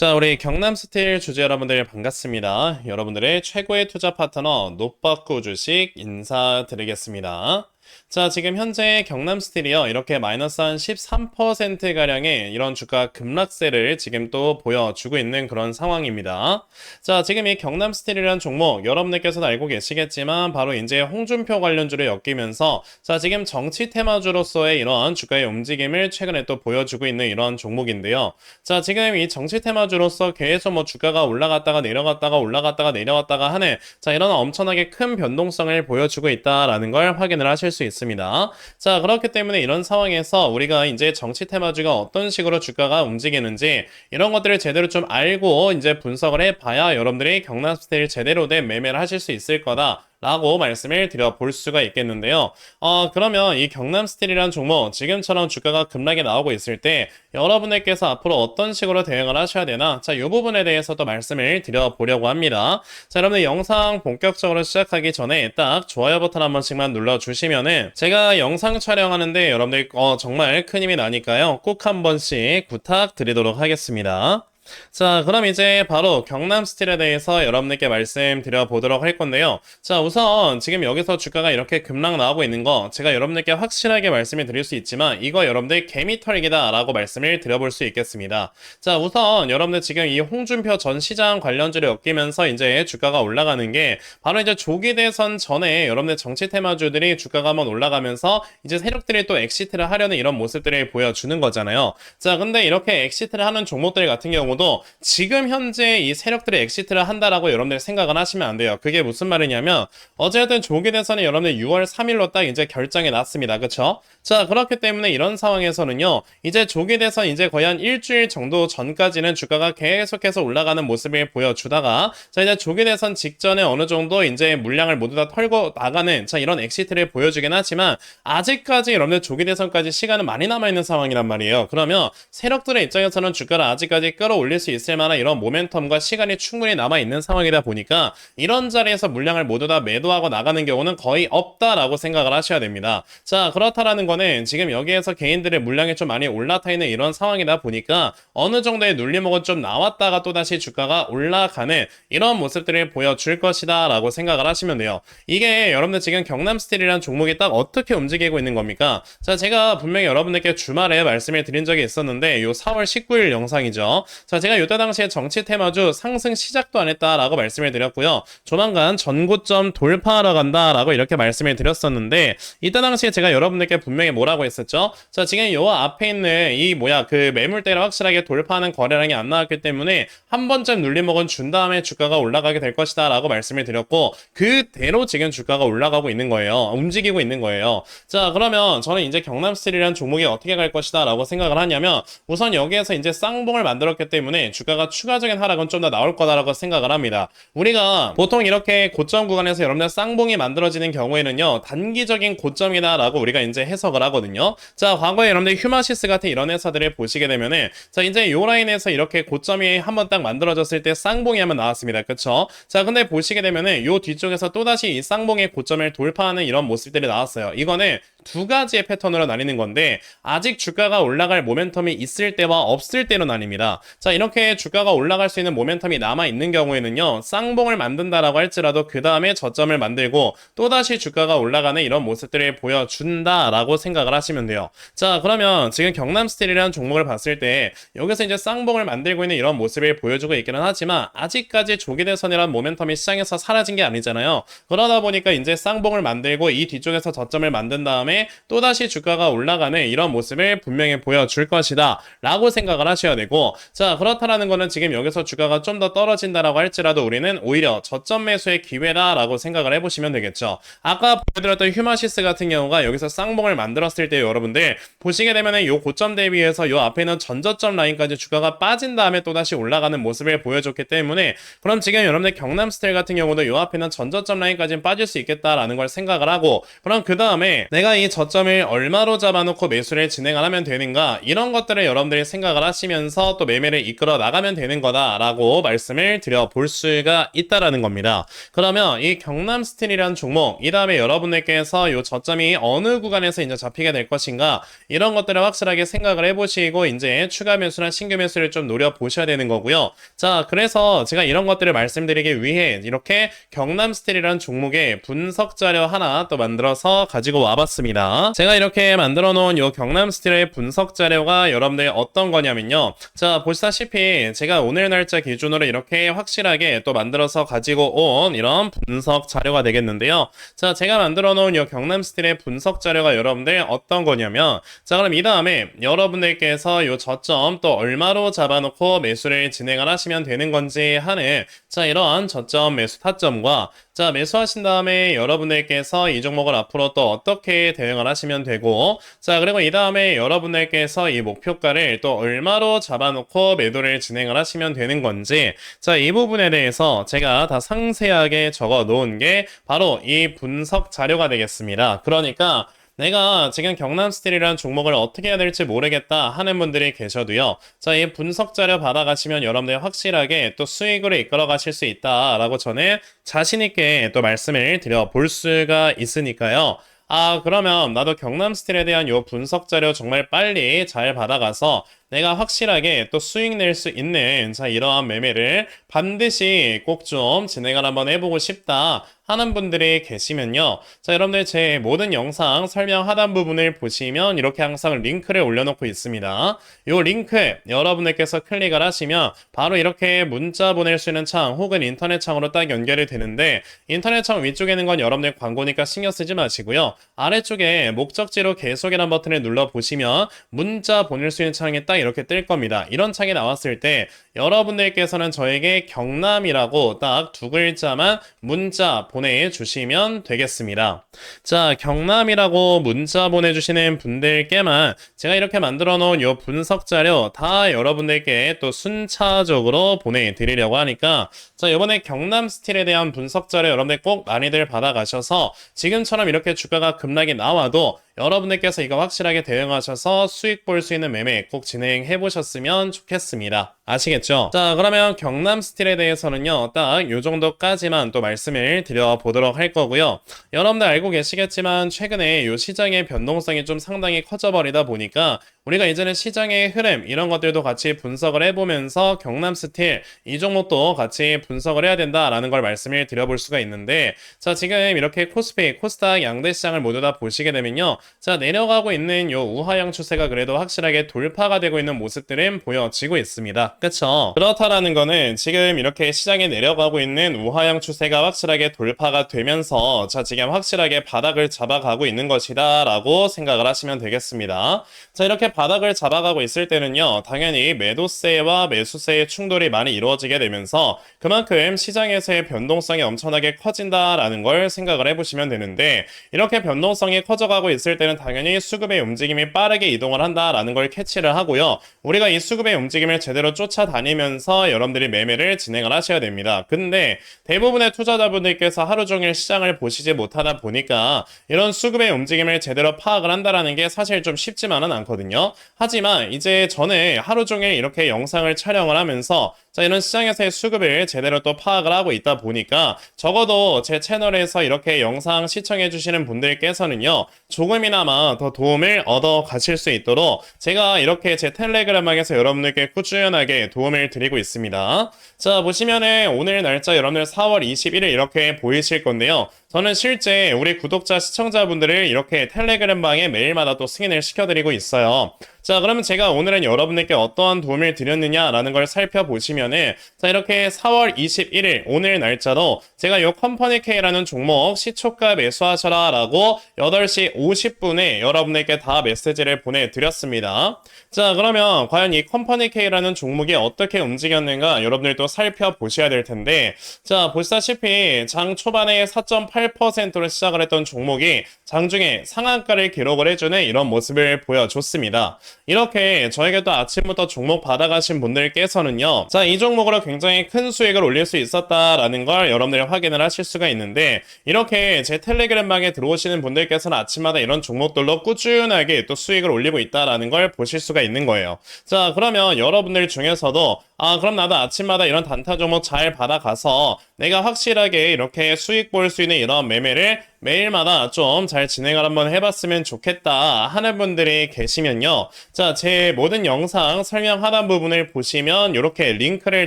자, 우리 경남 스틸 주주 여러분들 반갑습니다. 여러분들의 최고의 투자 파트너 노빠꾸 주식 인사드리겠습니다. 자, 지금 현재 경남 스틸이요. 이렇게 마이너스 한 13%가량의 이런 주가 급락세를 지금 또 보여주고 있는 그런 상황입니다. 자, 지금 이 경남 스틸이라는 종목 여러분들께서도 알고 계시겠지만 바로 이제 홍준표 관련주를 엮이면서 자, 지금 정치 테마주로서의 이런 주가의 움직임을 최근에 또 보여주고 있는 이런 종목인데요. 자, 지금 이 정치 테마주로서 계속 뭐 주가가 올라갔다가 내려갔다가 올라갔다가 내려갔다가 하는 자, 이런 엄청나게 큰 변동성을 보여주고 있다라는 걸 확인을 하실 수 있습니다. 자, 그렇기 때문에 이런 상황에서 우리가 이제 정치 테마주가 어떤 식으로 주가가 움직이는지 이런 것들을 제대로 좀 알고 이제 분석을 해봐야 여러분들이 경남 스테일 제대로 된 매매를 하실 수 있을 거다. 라고 말씀을 드려볼 수가 있겠는데요. 어, 그러면 이 경남 스틸이라는 종목, 지금처럼 주가가 급락이 나오고 있을 때, 여러분들께서 앞으로 어떤 식으로 대응을 하셔야 되나? 자, 이 부분에 대해서도 말씀을 드려보려고 합니다. 자, 여러분들 영상 본격적으로 시작하기 전에 딱 좋아요 버튼 한 번씩만 눌러주시면은, 제가 영상 촬영하는데 여러분들, 어, 정말 큰 힘이 나니까요. 꼭 한 번씩 부탁드리도록 하겠습니다. 자, 그럼 이제 바로 경남 스틸에 대해서 여러분들께 말씀드려 보도록 할 건데요. 자, 우선 지금 여기서 주가가 이렇게 급락 나오고 있는 거 제가 여러분들께 확실하게 말씀을 드릴 수 있지만 이거 여러분들 개미털기다라고 말씀을 드려볼 수 있겠습니다. 자, 우선 여러분들 지금 이 홍준표 전 시장 관련주를 엮이면서 이제 주가가 올라가는 게 바로 이제 조기 대선 전에 여러분들 정치 테마주들이 주가가 한번 올라가면서 이제 세력들이 또 엑시트를 하려는 이런 모습들을 보여주는 거잖아요. 자, 근데 이렇게 엑시트를 하는 종목들 같은 경우도 지금 현재 이 세력들이 엑시트를 한다라고 여러분들 생각을 하시면 안 돼요. 그게 무슨 말이냐면 어쨌든 조기 대선이 여러분들 6월 3일로 딱 이제 결정이 났습니다. 그쵸? 자, 그렇기 때문에 이런 상황에서는요. 이제 조기 대선 이제 거의 한 일주일 정도 전까지는 주가가 계속해서 올라가는 모습을 보여주다가 자, 이제 조기 대선 직전에 어느 정도 이제 물량을 모두 다 털고 나가는 자, 이런 엑시트를 보여주긴 하지만 아직까지 여러분들 조기 대선까지 시간은 많이 남아 있는 상황이란 말이에요. 그러면 세력들의 입장에서는 주가를 아직까지 끌어 올릴 수 있을 만한 이런 모멘텀과 시간이 충분히 남아있는 상황이다 보니까 이런 자리에서 물량을 모두 다 매도하고 나가는 경우는 거의 없다라고 생각을 하셔야 됩니다. 자, 그렇다라는 거는 지금 여기에서 개인들의 물량이 좀 많이 올라타 있는 이런 상황이다 보니까 어느 정도의 눌림목은 좀 나왔다가 또다시 주가가 올라가는 이런 모습들을 보여줄 것이다 라고 생각을 하시면 돼요. 이게 여러분들 지금 경남 스틸이라는 종목이 딱 어떻게 움직이고 있는 겁니까? 자, 제가 분명히 여러분들께 주말에 말씀을 드린 적이 있었는데 요 4월 19일 영상이죠. 자, 제가 요때 당시에 정치 테마주 상승 시작도 안 했다라고 말씀을 드렸고요. 조만간 전고점 돌파하러 간다라고 이렇게 말씀을 드렸었는데 이때 당시에 제가 여러분들께 분명히 뭐라고 했었죠? 자, 지금 요 앞에 있는 이 뭐야 그 매물대를 확실하게 돌파하는 거래량이 안 나왔기 때문에 한 번쯤 눌림목은 준 다음에 주가가 올라가게 될 것이다라고 말씀을 드렸고 그대로 지금 주가가 올라가고 있는 거예요. 움직이고 있는 거예요. 자, 그러면 저는 이제 경남 스틸이라는 종목이 어떻게 갈 것이다라고 생각을 하냐면 우선 여기에서 이제 쌍봉을 만들었기 때문에 주가가 추가적인 하락은 좀 더 나올 거다라고 생각을 합니다. 우리가 보통 이렇게 고점 구간에서 여러분들 쌍봉이 만들어지는 경우에는요 단기적인 고점이다라고 우리가 이제 해석을 하거든요. 자, 과거에 여러분들 휴마시스 같은 이런 회사들을 보시게 되면은 자 이제 요 라인에서 이렇게 고점이 한번 딱 만들어졌을 때 쌍봉이 한번 나왔습니다. 그쵸? 자, 근데 보시게 되면은 요 뒤쪽에서 또다시 이 쌍봉의 고점을 돌파하는 이런 모습들이 나왔어요. 이거는 두 가지의 패턴으로 나뉘는 건데 아직 주가가 올라갈 모멘텀이 있을 때와 없을 때로 나뉩니다. 자 이렇게 주가가 올라갈 수 있는 모멘텀이 남아 있는 경우에는요 쌍봉을 만든다라고 할지라도 그 다음에 저점을 만들고 또 다시 주가가 올라가는 이런 모습들을 보여준다라고 생각을 하시면 돼요. 자 그러면 지금 경남 스틸이라는 종목을 봤을 때 여기서 이제 쌍봉을 만들고 있는 이런 모습을 보여주고 있기는 하지만 아직까지 조기 대선이라는 모멘텀이 시장에서 사라진 게 아니잖아요. 그러다 보니까 이제 쌍봉을 만들고 이 뒤쪽에서 저점을 만든 다음에 다음에 또다시 주가가 올라가는 이런 모습을 분명히 보여줄 것이다 라고 생각을 하셔야 되고 자 그렇다라는 거는 지금 여기서 주가가 좀 더 떨어진다라고 할지라도 우리는 오히려 저점 매수의 기회다 라고 생각을 해보시면 되겠죠. 아까 보여드렸던 휴마시스 같은 경우가 여기서 쌍봉을 만들었을 때 여러분들. 보시게 되면은 요 고점 대비해서 요 앞에 있는 전저점 라인까지 주가가 빠진 다음에 또다시 올라가는 모습을 보여줬기 때문에 그럼 지금 여러분들 경남 스타일 같은 경우도 요 앞에 있는 전저점 라인까지는 빠질 수 있겠다라는 걸 생각을 하고 그럼 그 다음에 내가 이 저점을 얼마로 잡아놓고 매수를 진행을 하면 되는가 이런 것들을 여러분들이 생각을 하시면서 또 매매를 이끌어 나가면 되는 거다라고 말씀을 드려볼 수가 있다라는 겁니다. 그러면 이 경남 스틸이라는 종목 이 다음에 여러분들께서 이 저점이 어느 구간에서 이제 잡히게 될 것인가 이런 것들을 확실하게 생각을 해보시고 이제 추가 매수나 신규 매수를 좀 노려 보셔야 되는 거고요. 자 그래서 제가 이런 것들을 말씀드리기 위해 이렇게 경남 스틸이라는 종목의 분석 자료 하나 또 만들어서 가지고 와봤습니다. 제가 이렇게 만들어 놓은 이 경남 스틸의 분석 자료가 여러분들 어떤 거냐면요. 자 보시다시피 제가 오늘 날짜 기준으로 이렇게 확실하게 또 만들어서 가지고 온 이런 분석 자료가 되겠는데요. 자 제가 만들어 놓은 이 경남 스틸의 분석 자료가 여러분들 어떤 거냐면 자 그럼 이 다음에 여러분들께서 이 저점 또 얼마로 잡아놓고 매수를 진행을 하시면 되는 건지 하는 자 이러한 저점 매수 타점과 자 매수하신 다음에 여러분들께서 이 종목을 앞으로 또 어떻게 대응을 하시면 되고 자 그리고 이 다음에 여러분들께서 이 목표가를 또 얼마로 잡아놓고 매도를 진행을 하시면 되는 건지 자 이 부분에 대해서 제가 다 상세하게 적어 놓은 게 바로 이 분석 자료가 되겠습니다. 그러니까 내가 지금 경남 스틸이라는 종목을 어떻게 해야 될지 모르겠다 하는 분들이 계셔도요. 자, 이 분석 자료 받아가시면 여러분들 확실하게 또 수익으로 이끌어 가실 수 있다라고 저는 자신있게 또 말씀을 드려 볼 수가 있으니까요. 아, 그러면 나도 경남 스틸에 대한 요 분석 자료 정말 빨리 잘 받아가서 내가 확실하게 또 수익 낼 수 있는 자 이러한 매매를 반드시 꼭 좀 진행을 한번 해보고 싶다 하는 분들이 계시면요. 자 여러분들 제 모든 영상 설명 하단 부분을 보시면 이렇게 항상 링크를 올려놓고 있습니다. 이 링크 여러분들께서 클릭을 하시면 바로 이렇게 문자 보낼 수 있는 창 혹은 인터넷 창으로 딱 연결이 되는데 인터넷 창 위쪽에 있는 건 여러분들 광고니까 신경 쓰지 마시고요. 아래쪽에 목적지로 계속이라는 버튼을 눌러 보시면 문자 보낼 수 있는 창이 딱 이렇게 뜰 겁니다. 이런 창이 나왔을 때 여러분들께서는 저에게 경남이라고 딱 두 글자만 문자 보내주시면 되겠습니다. 자, 경남이라고 문자 보내주시는 분들께만 제가 이렇게 만들어 놓은 이 분석 자료 다 여러분들께 또 순차적으로 보내드리려고 하니까 자, 이번에 경남 스틸에 대한 분석 자료 여러분들 꼭 많이들 받아가셔서 지금처럼 이렇게 주가가 급락이 나와도 여러분들께서 이거 확실하게 대응하셔서 수익 볼 수 있는 매매 꼭 진행해 보셨으면 좋겠습니다. 아시겠죠? 자, 그러면 경남 스틸에 대해서는요, 딱 요 정도까지만 또 말씀을 드려보도록 할 거고요. 여러분들 알고 계시겠지만, 최근에 요 시장의 변동성이 좀 상당히 커져버리다 보니까, 우리가 이제는 시장의 흐름, 이런 것들도 같이 분석을 해보면서 경남 스틸, 이 종목도 같이 분석을 해야 된다라는 걸 말씀을 드려볼 수가 있는데, 자, 지금 이렇게 코스피, 코스닥 양대 시장을 모두 다 보시게 되면요, 자, 내려가고 있는 요 우하형 추세가 그래도 확실하게 돌파가 되고 있는 모습들은 보여지고 있습니다. 그쵸? 그렇다라는 거는 지금 이렇게 시장에 내려가고 있는 우하형 추세가 확실하게 돌파가 되면서 자, 지금 확실하게 바닥을 잡아가고 있는 것이다 라고 생각을 하시면 되겠습니다. 자, 이렇게 바닥을 잡아가고 있을 때는요, 당연히 매도세와 매수세의 충돌이 많이 이루어지게 되면서 그만큼 시장에서의 변동성이 엄청나게 커진다라는 걸 생각을 해보시면 되는데 이렇게 변동성이 커져가고 있을 때는 당연히 수급의 움직임이 빠르게 이동을 한다라는 걸 캐치를 하고요. 우리가 이 수급의 움직임을 제대로 쫓아다니면서 여러분들이 매매를 진행을 하셔야 됩니다. 근데 대부분의 투자자분들께서 하루 종일 시장을 보시지 못하다 보니까 이런 수급의 움직임을 제대로 파악을 한다라는 게 사실 좀 쉽지만은 않거든요. 하지만 이제 전에 하루 종일 이렇게 영상을 촬영을 하면서 자, 이런 시장에서의 수급을 제대로 또 파악을 하고 있다 보니까 적어도 제 채널에서 이렇게 영상 시청해 주시는 분들께서는요, 조금 이나마 더 도움을 얻어 가실 수 있도록 제가 이렇게 제 텔레그램방에서 여러분들께 꾸준하게 도움을 드리고 있습니다. 자, 보시면은 오늘 날짜 여러분들 4월 21일 이렇게 보이실 건데요. 저는 실제 우리 구독자 시청자분들을 이렇게 텔레그램 방에 매일마다 또 승인을 시켜드리고 있어요. 자, 그러면 제가 오늘은 여러분들께 어떠한 도움을 드렸느냐라는 걸 살펴보시면은 자, 이렇게 4월 21일 오늘 날짜로 제가 요 컴퍼니 K라는 종목 시초가 매수하셔라 라고 8시 50분에 여러분들께 다 메시지를 보내드렸습니다. 자, 그러면 과연 이 컴퍼니 K라는 종목이 어떻게 움직였는가 여러분들도 살펴보셔야 될 텐데 자, 보시다시피 장 초반에 4.8 8%로 시작을 했던 종목이 장중에 상한가를 기록을 해주는 이런 모습을 보여줬습니다. 이렇게 저에게 또 아침부터 종목 받아가신 분들께서는요, 자, 이 종목으로 굉장히 큰 수익을 올릴 수 있었다라는 걸 여러분들이 확인을 하실 수가 있는데, 이렇게 제 텔레그램방에 들어오시는 분들께서는 아침마다 이런 종목들로 꾸준하게 또 수익을 올리고 있다라는 걸 보실 수가 있는 거예요. 자, 그러면 여러분들 중에서도 아, 그럼 나도 아침마다 이런 단타 종목 잘 받아가서 내가 확실하게 이렇게 수익 볼 수 있는 이런 매매를 매일마다 좀 잘 진행을 한번 해봤으면 좋겠다 하는 분들이 계시면요. 자, 제 모든 영상 설명 하단 부분을 보시면 이렇게 링크를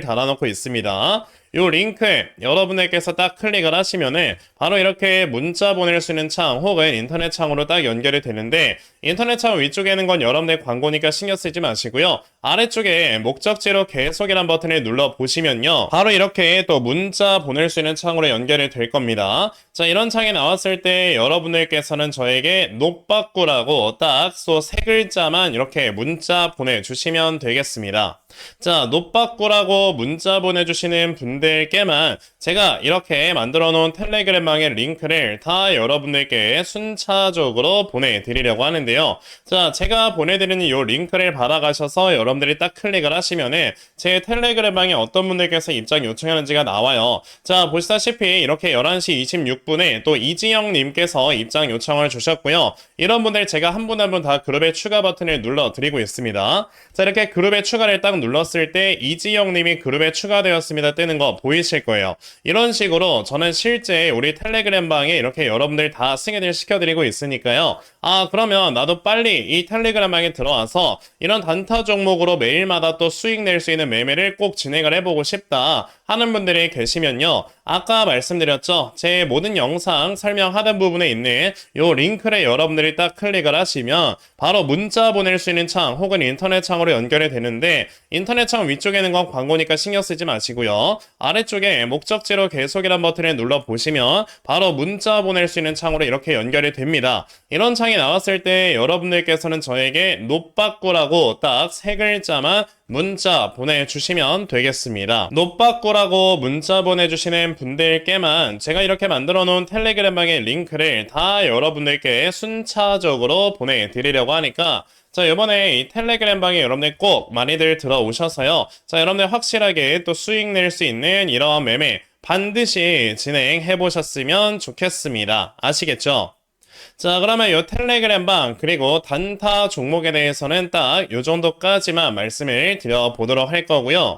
달아놓고 있습니다. 요 링크에 여러분들께서 딱 클릭을 하시면은 바로 이렇게 문자 보낼 수 있는 창 혹은 인터넷 창으로 딱 연결이 되는데 인터넷 창 위쪽에는 건 여러분들 광고니까 신경 쓰지 마시고요. 아래쪽에 목적지로 계속이란 버튼을 눌러 보시면요. 바로 이렇게 또 문자 보낼 수 있는 창으로 연결이 될 겁니다. 자, 이런 창이 나왔을 때 여러분들께서는 저에게 노빠꾸라고 딱 소 세 글자만 이렇게 문자 보내주시면 되겠습니다. 자, 노빠꾸라고 문자 보내주시는 분들께만 제가 이렇게 만들어 놓은 텔레그램망의 링크를 다 여러분들께 순차적으로 보내드리려고 하는데요. 자, 제가 보내드리는 이 링크를 받아가셔서 여러분들이 딱 클릭을 하시면은 제 텔레그램방에 어떤 분들께서 입장 요청하는지가 나와요. 자, 보시다시피 이렇게 11시 26분에 또 이지영님께서 입장 요청을 주셨고요. 이런 분들 제가 한 분 한 분 다 그룹에 추가 버튼을 눌러 드리고 있습니다. 자, 이렇게 그룹에 추가를 딱 눌렀을 때 이지영님이 그룹에 추가되었습니다 뜨는 거 보이실 거예요. 이런 식으로 저는 실제 우리 텔레그램 방에 이렇게 여러분들 다 승인을 시켜드리고 있으니까요. 아, 그러면 나도 빨리 이 텔레그램 방에 들어와서 이런 단타 종목으로 매일마다 또 수익 낼 수 있는 매매를 꼭 진행을 해보고 싶다 하는 분들이 계시면요. 아까 말씀드렸죠. 제 모든 영상 설명 하단 부분에 있는 요 링크를 여러분들이 딱 클릭을 하시면 바로 문자 보낼 수 있는 창 혹은 인터넷 창으로 연결이 되는데 인터넷 창 위쪽에는 건 광고니까 신경 쓰지 마시고요. 아래쪽에 목적지로 계속이란 버튼을 눌러 보시면 바로 문자 보낼 수 있는 창으로 이렇게 연결이 됩니다. 이런 창이 나왔을 때 여러분들께서는 저에게 노빠꾸라고 딱 세 글자만 문자 보내주시면 되겠습니다. 노빠꾸라고 문자 보내주시는 분들께만 제가 이렇게 만들어 놓은 텔레그램방의 링크를 다 여러분들께 순차적으로 보내드리려고 하니까 자, 이번에 이 텔레그램 방에 여러분들 꼭 많이들 들어오셔서요. 자, 여러분들 확실하게 또 수익 낼 수 있는 이러한 매매 반드시 진행해 보셨으면 좋겠습니다. 아시겠죠? 자, 그러면 이 텔레그램 방 그리고 단타 종목에 대해서는 딱 요 정도까지만 말씀을 드려보도록 할 거고요.